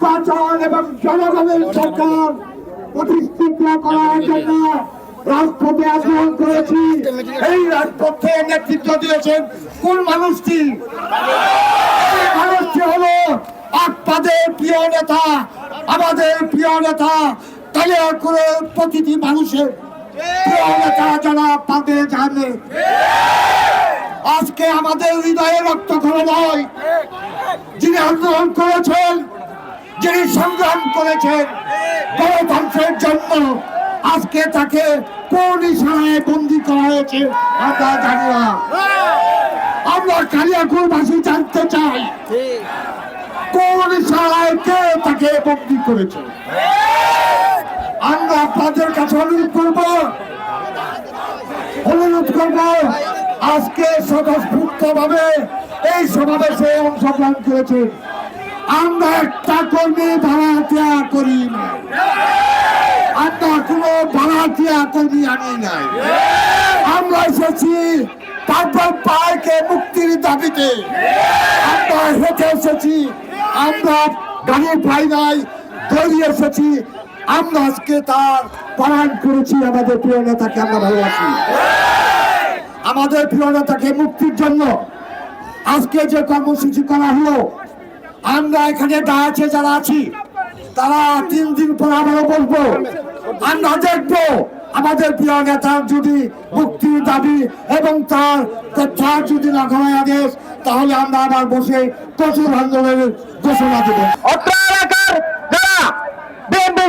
নির্বাচন এবং জনগণের সরকার প্রতিষ্ঠিত করার জন্য রাজপথে আন্দোলন করেছি। এই রাজপথে নেতৃত্ব দিয়েছেন কোন মানুষটি? মানুষটি হলো আপনাদের প্রিয় নেতা, আমাদের প্রিয় নেতা, তালিয়া করে প্রতিটি মানুষের প্রিয় নেতা যারা পাবে জানে। আজকে আমাদের হৃদয়ে রক্ত নয় যিনি আন্দোলন করেছেন যিনি সংগ্রাম করেছেন গণতন্ত্রের জন্য, আজকে তাকে কোন ইশারায় বন্দি করা হয়েছে। আমরা জানি না। আমরা কালিয়াকুরবাসী জানতে চাই কোন ইশারায় কে তাকে বন্দি করেছে? আমরা আপনাদের কাছে অনুরোধ করব অনুরোধ করব, আজকে স্বতঃস্ফূর্ত ভাবে এই সমাবেশে অংশগ্রহণ করেছে আমরা একটা কর্মী ভাড়াটিয়া করি না আমরা কোনো ভাড়াটিয়া কর্মী আনি নাই। আমরা এসেছি তারপর পায়কে মুক্তির দাবিতে। আমরা হেঁটে এসেছি, আমরা গাড়ি পাই নাই দৌড়িয়ে এসেছি। আমরা আজকে তার পালন করেছি, আমাদের প্রিয় নেতাকে আমরা ভালোবাসি। আমাদের প্রিয় নেতাকে মুক্তির জন্য আজকে যে কর্মসূচি করা হলো আমরা এখানে দাঁড়াচ্ছে যারা আছি, তারা তিন দিন পর আবারও বলব, আমরা দেখব আমাদের প্রিয় নেতার যদি মুক্তির দাবি এবং তার তার যদি না করায় আদেশ, তাহলে আমরা আবার বসে প্রচুর আন্দোলনের ঘোষণা দেবো।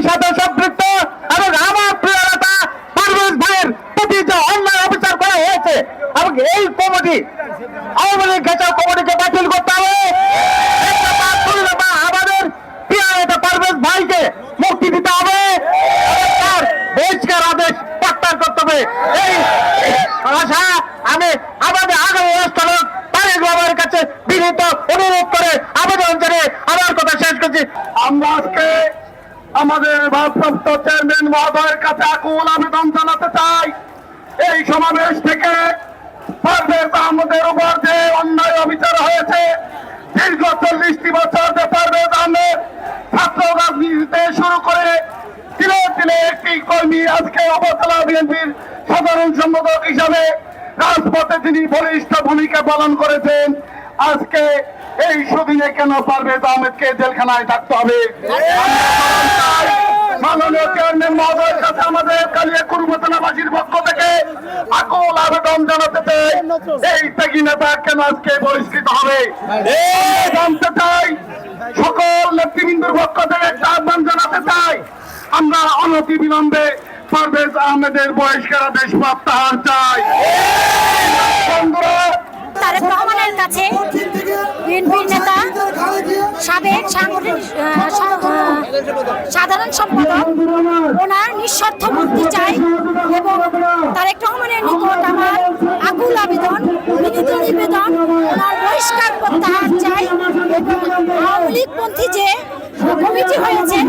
সাথে আমার এই কমিটি, আওয়ামী লীগ ঘেঁচাও কমিটিকে বাতিল করতে হবে এক দফা, দুই দফা আমাদের প্রিয় নেতা পারভেজ ভাইকে মুক্তি দিতে হবে এবং তার বহিষ্কার আদেশ প্রত্যাহার করতে হবে এই আশা আমি আমাদের আগামী রাষ্ট্রলোক তারেক বাবার কাছে বিনীত অনুরোধ করে আবেদন জানিয়ে আমার কথা শেষ করছি আমরা আজকে আমাদের ভারপ্রাপ্ত চেয়ারম্যান মহোদয়ের কাছে আকুল আবেদন জানাতে চাই। এই সমাবেশ থেকে উপর যে অন্যায় অবিচার হয়েছে, দীর্ঘ চল্লিশটি বছর ছাত্র রাজনীতিতে শুরু করে একটি কর্মী আজকে অবতলা বিএনপির সাধারণ সম্পাদক হিসাবে রাজপথে তিনি বলিষ্ঠ ভূমিকা পালন করেছেন। আজকে এই সুদিনে কেন পারভেজ আহমেদকে জেলখানায় থাকতে হবে? আমাদের আবেদন জানাতে চাই আমরা অনতি বিলম্বে পারভেজ আহমেদের বহিষ্কার আদেশ প্রত্যাহার চাই। বন্ধুরা তারেক রহমানের কাছে বিএনপির নেতা, সাবেক সাংগঠনিক সাধারণ সম্পাদক, ওনার নিঃস্বার্থ মুক্তি চাই এবং তারেক রহমানের নিকট আমার আকুল আবেদন, বিনীত নিবেদন, ওনার বহিষ্কার প্রত্যাহার চাই এবং আওয়ামী লীগপন্থী যে কমিটি হয়েছে